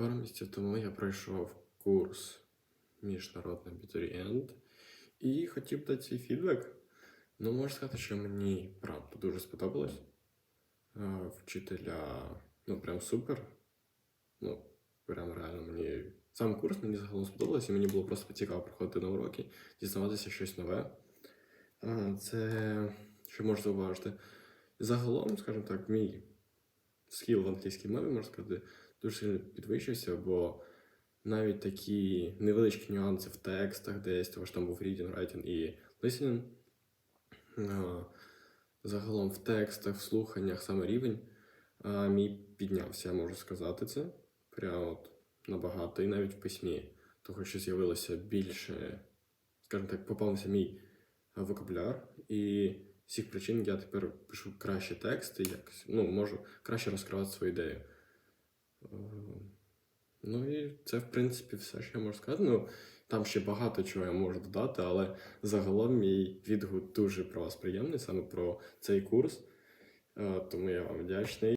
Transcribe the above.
Пару місяців тому я пройшов курс міжнародний абітурієнт і хотів дати свій фідбек. Ну, можу сказати, що мені правда дуже сподобалось. Вчителя, ну, прям супер. Ну, прям реально мені. Сам курс мені загалом сподобалось, і мені було просто цікаво приходити на уроки, дізнаватися щось нове. Це, що можу зауважити. Загалом, скажімо так, мій скіл в англійській мові, можна сказати, дуже сильно підвищився, бо навіть такі невеличкі нюанси в текстах десь, тому що там був reading, writing і listening. Загалом в текстах, в слуханнях саме рівень мій піднявся, я можу сказати це. Прямо от набагато. І навіть в письмі, того що з'явилося більше, скажімо так, поповнився мій вокабуляр. І цих причин я тепер пишу краще тексти, якось, ну, можу краще розкривати свою ідею. Е, Ну і це, в принципі, все, що я можу сказати. Ну, там ще багато чого я можу додати, але загалом мій відгук дуже про вас приємний, саме про цей курс. Е, Тому я вам вдячний.